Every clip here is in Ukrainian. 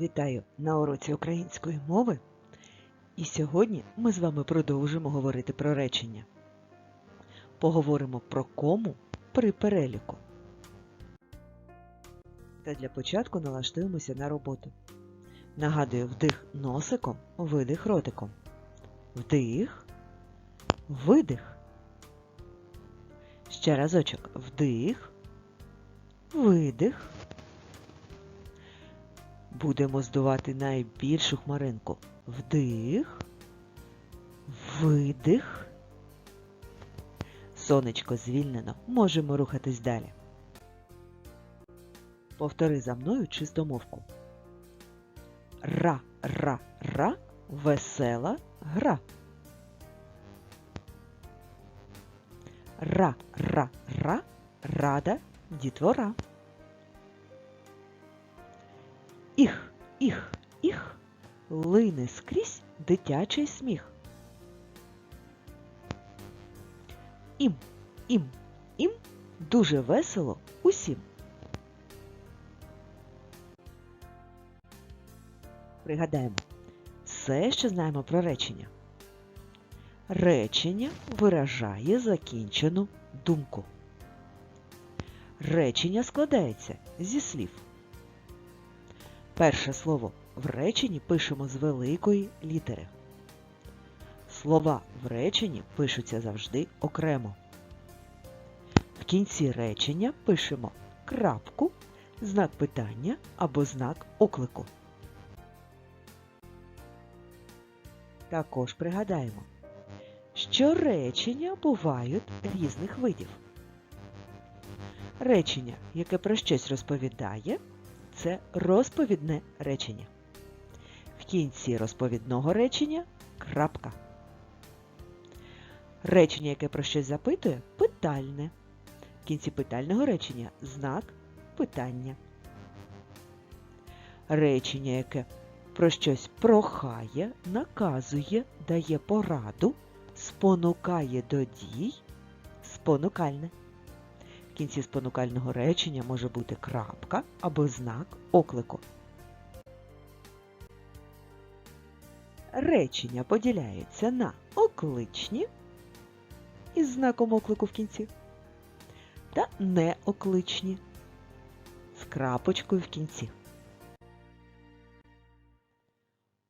Вітаю на уроці української мови. І сьогодні ми з вами продовжимо говорити про речення. Поговоримо про кому при переліку. Та для початку налаштуємося на роботу. Нагадую, вдих носиком, видих ротиком. Вдих, видих. Ще разочок. Вдих, видих. Будемо здувати найбільшу хмаринку. Вдих, видих. Сонечко звільнено. Можемо рухатись далі. Повтори за мною чистомовку. Ра, ра, ра, весела гра. Ра, ра, ра, рада дітвора. Іх, іх, лине скрізь дитячий сміх. Ім, ім, ім, дуже весело усім. Пригадаємо все, що знаємо про речення. Речення виражає закінчену думку. Речення складається зі слів. Перше слово в реченні пишемо з великої літери. Слова в реченні пишуться завжди окремо. В кінці речення пишемо крапку, знак питання або знак оклику. Також пригадаємо, що речення бувають різних видів. Речення, яке про щось розповідає, це розповідне речення. В кінці розповідного речення крапка. Речення, яке про щось запитує, питальне. В кінці питального речення знак питання. Речення, яке про щось прохає, наказує, дає пораду, спонукає до дій, спонукальне. Кінці спонукального речення може бути крапка або знак оклику. Речення поділяються на окличні із знаком оклику в кінці та неокличні з крапочкою в кінці.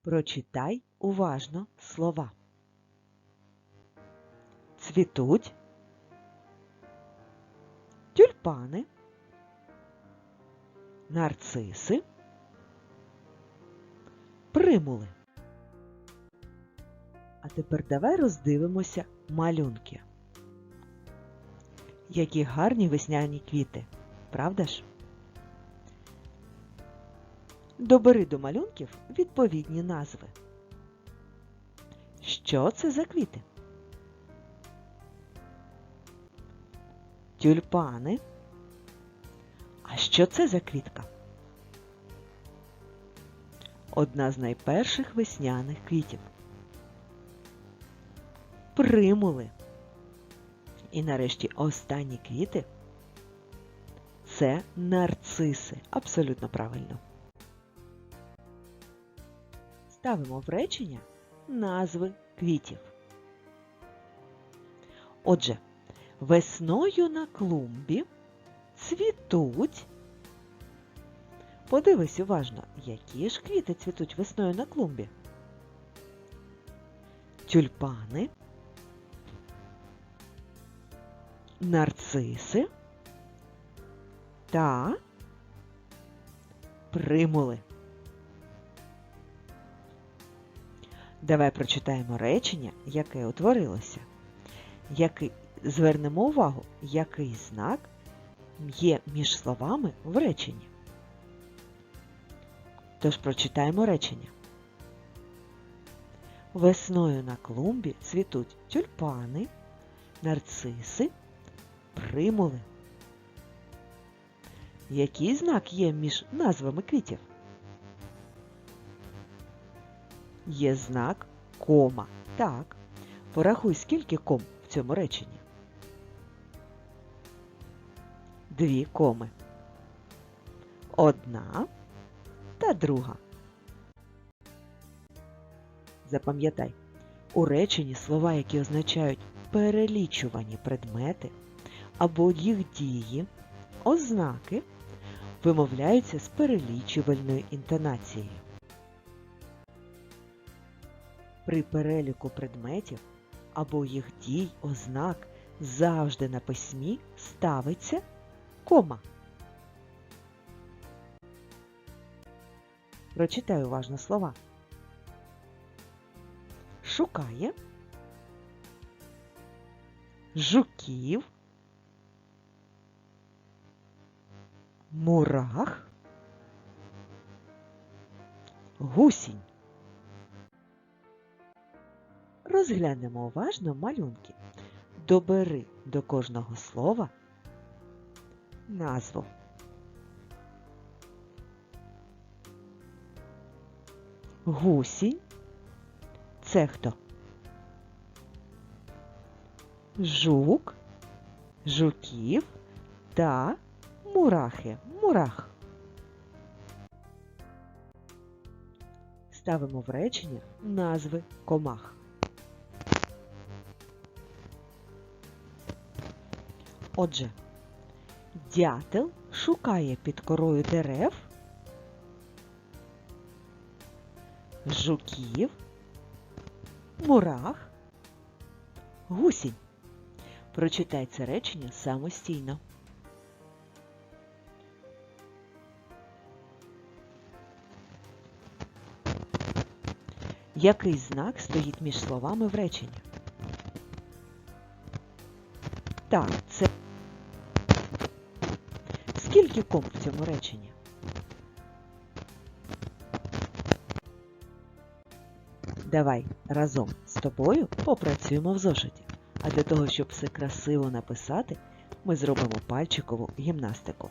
Прочитай уважно слова. Цвітуть тюльпани, нарциси, примули. А тепер давай роздивимося малюнки. Які гарні весняні квіти, правда ж? Добери до малюнків відповідні назви. Що це за квіти? Тюльпани. А що це за квітка? Одна з найперших весняних квітів. Примули. І нарешті останні квіти це нарциси. Абсолютно правильно. Ставимо в речення назви квітів. Отже, Весною на клумбі цвітуть. Подивись уважно, які ж квіти цвітуть весною на клумбі. Тюльпани, нарциси та примули. Давай прочитаємо речення, яке утворилося. Звернемо увагу, який знак є між словами в реченні. Тож прочитаємо речення. Весною на клумбі цвітуть тюльпани, нарциси, примули. Який знак є між назвами квітів? Є знак кома. Так. Порахуй, скільки ком в цьому реченні. Дві коми. Одна та друга. Запам'ятай, у реченні слова, які означають перелічувані предмети або їх дії, ознаки, вимовляються з перелічувальною інтонацією. При переліку предметів або їх дій, ознак завжди на письмі ставиться кома. Прочитай уважно слова. Шукає жуків, мурах, гусінь. Розглянемо уважно малюнки. Добери до кожного слова назву. Гусінь це хто? Жук, жуків та мурахи. Мурах. Ставимо в речення назви комах. Отже, дятел шукає під корою дерев жуків, мурах, гусінь. Прочитай це речення самостійно. Який знак стоїть між словами в реченні? Так, скільки ком в цьому реченні? Давай разом з тобою попрацюємо в зошиті. А для того, щоб все красиво написати, ми зробимо пальчикову гімнастику.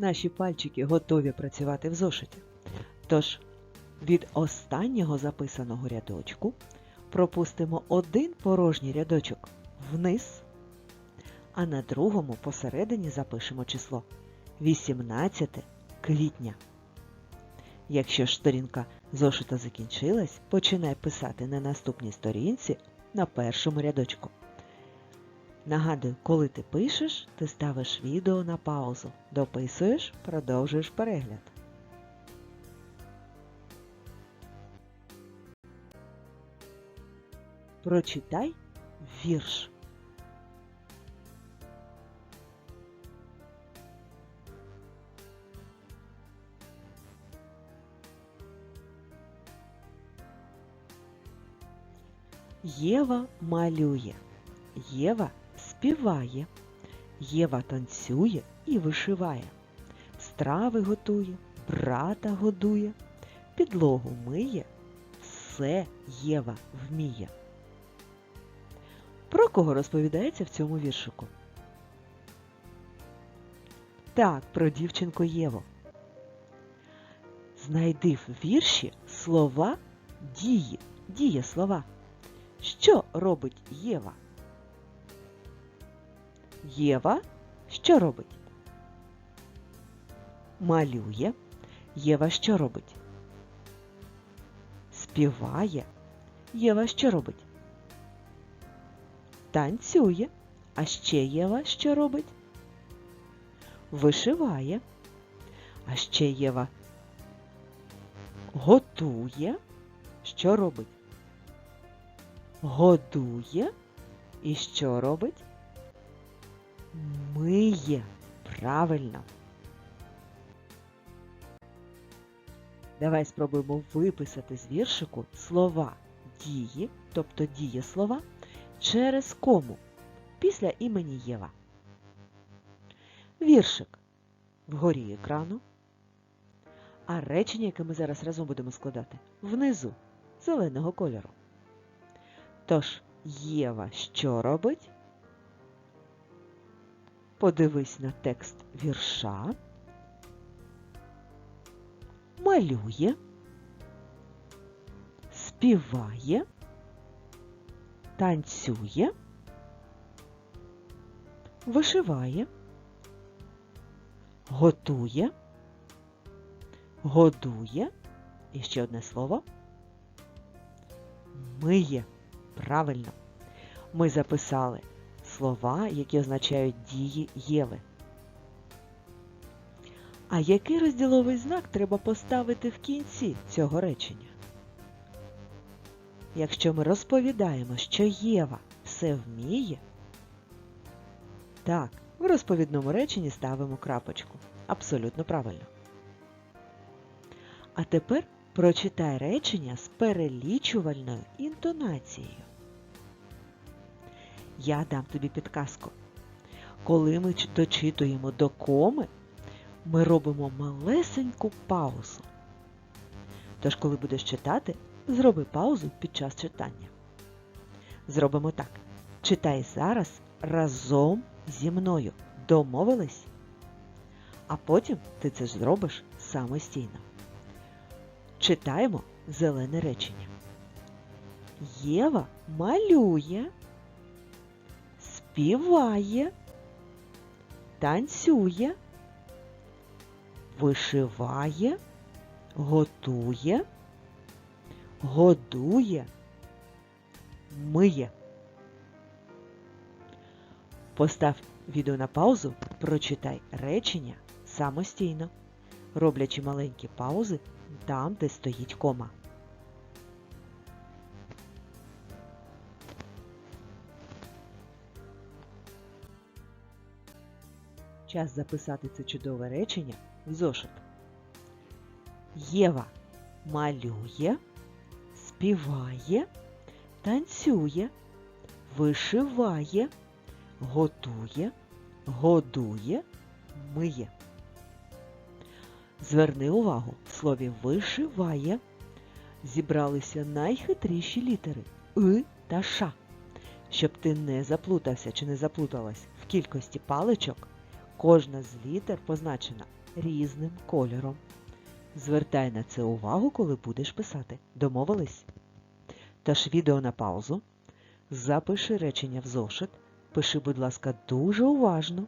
Наші пальчики готові працювати в зошиті. Тож від останнього записаного рядочку пропустимо один порожній рядочок вниз, а на другому посередині запишемо число 18 квітня. Якщо ж сторінка зошита закінчилась, починай писати на наступній сторінці на першому рядочку. Нагадую, коли ти пишеш, ти ставиш відео на паузу, дописуєш, продовжуєш перегляд. Прочитай вірш. Єва малює, Єва співає, Єва танцює і вишиває, страви готує, брата годує, підлогу миє, все Єва вміє. Про кого розповідається в цьому віршику? Так, про дівчинку Єву. Знайди в вірші слова дії, дієслова. Що робить Єва? Єва що робить? Малює. Єва що робить? Співає. Єва що робить? Танцює. А ще Єва що робить? Вишиває. А ще Єва готує. Що робить? Годує. І що робить? Миє. Правильно. Давай спробуємо виписати з віршику слова дії, тобто дієслова, через кому після імені Єва. Віршик вгорі екрану, а речення, яке ми зараз разом будемо складати, внизу зеленого кольору. Тож, Єва що робить? Подивись на текст вірша. Малює, співає, танцює, вишиває, готує, годує. І ще одне слово. Миє. Правильно. Ми записали слова, які означають дії Єви. А який розділовий знак треба поставити в кінці цього речення? Якщо ми розповідаємо, що Єва все вміє, так, в розповідному реченні ставимо крапочку. Абсолютно правильно. А тепер прочитай речення з перелічувальною інтонацією. Я дам тобі підказку. Коли ми дочитуємо до коми, ми робимо малесеньку паузу. Тож, коли будеш читати, зроби паузу під час читання. Зробимо так. Читай зараз разом зі мною. Домовились? А потім ти це зробиш самостійно. Читаємо зелене речення. Єва малює, співає, танцює, вишиває, готує, годує, миє. Постав відео на паузу, прочитай речення самостійно, роблячи маленькі паузи там, де стоїть кома. Час записати це чудове речення в зошит. Єва малює, співає, танцює, вишиває, готує, годує, миє. Зверни увагу, в слові вишиває зібралися найхитріші літери И та Ш. Щоб ти не заплутався чи не заплуталась в кількості паличок, кожна з літер позначена різним кольором. Звертай на це увагу, коли будеш писати. Домовились? Тож відео на паузу. Запиши речення в зошит. Пиши, будь ласка, дуже уважно.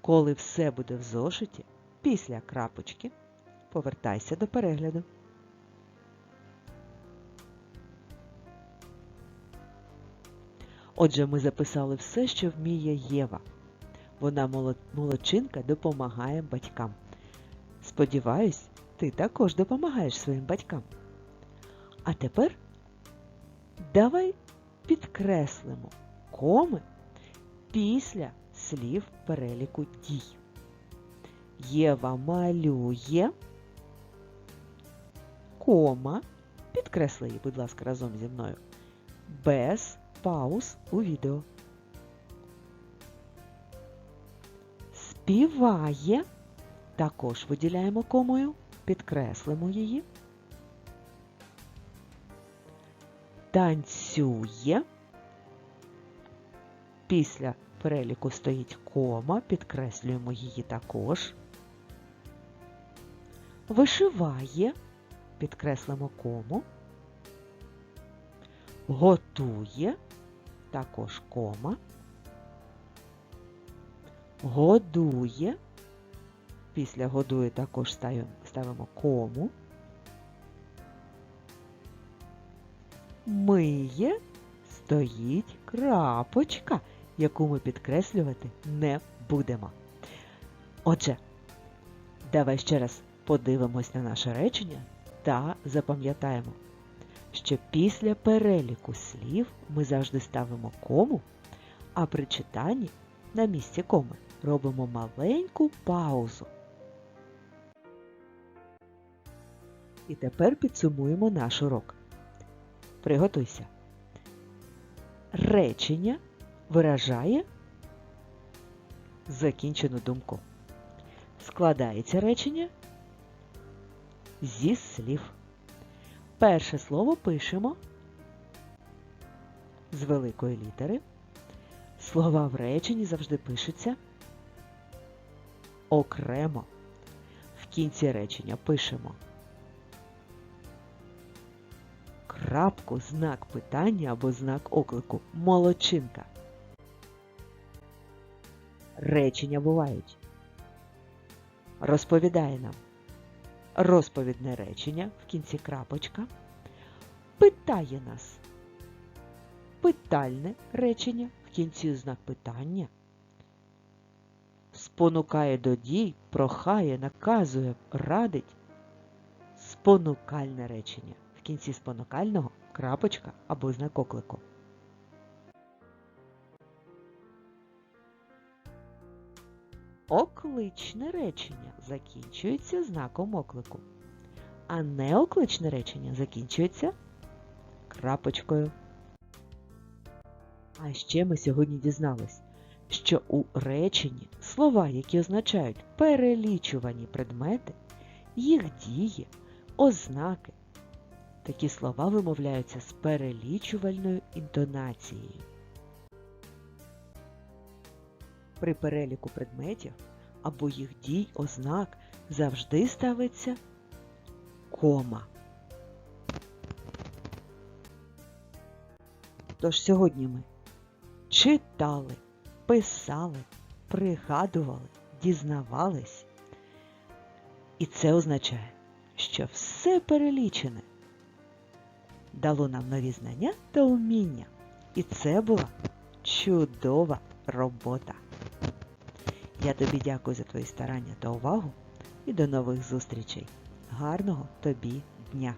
Коли все буде в зошиті, після крапочки повертайся до перегляду. Отже, ми записали все, що вміє Єва. Вона молодчинка допомагає батькам. Сподіваюсь, ти також допомагаєш своїм батькам. А тепер давай підкреслимо коми після слів переліку дій. Єва малює. Кома. Підкресли її, будь ласка, разом зі мною. без пауз у відео. Співає. Також виділяємо комою, підкреслимо її. Танцює. Після переліку стоїть кома, підкреслюємо її також. Вишиває, підкреслимо кому. Готує, також кома. Годує. Після годує також ставимо, кому. Миє, стоїть крапочка, яку ми підкреслювати не будемо. Отже, давай ще раз подивимось на наше речення та запам'ятаємо, що після переліку слів ми завжди ставимо кому, а при читанні на місці коми робимо маленьку паузу. І тепер підсумуємо наш урок. Приготуйся. Речення виражає закінчену думку. Складається речення зі слів. Перше слово пишемо з великої літери. Слова в реченні завжди пишуться окремо. В кінці речення пишемо крапку, знак питання або знак оклику. Молодчинка. Речення бувають. Розповідає нам розповідне речення в кінці крапочка. Питає нас. Питальне речення в кінці знак питання. Спонукає до дій, прохає, наказує, радить. Спонукальне речення. В кінці спонукального крапочка або знак оклику. Окличне речення закінчується знаком оклику, а неокличне речення закінчується крапочкою. А ще ми сьогодні дізнались, що у реченні слова, які означають перелічувані предмети, їх дії, ознаки, такі слова вимовляються з перелічувальною інтонацією. При переліку предметів або їх дій, ознак завжди ставиться кома. Тож сьогодні ми читали, писали, пригадували, дізнавались. І це означає, що все перелічене дало нам нові знання та уміння. І це була чудова робота. Я тобі дякую за твої старання та увагу і до нових зустрічей. Гарного тобі дня!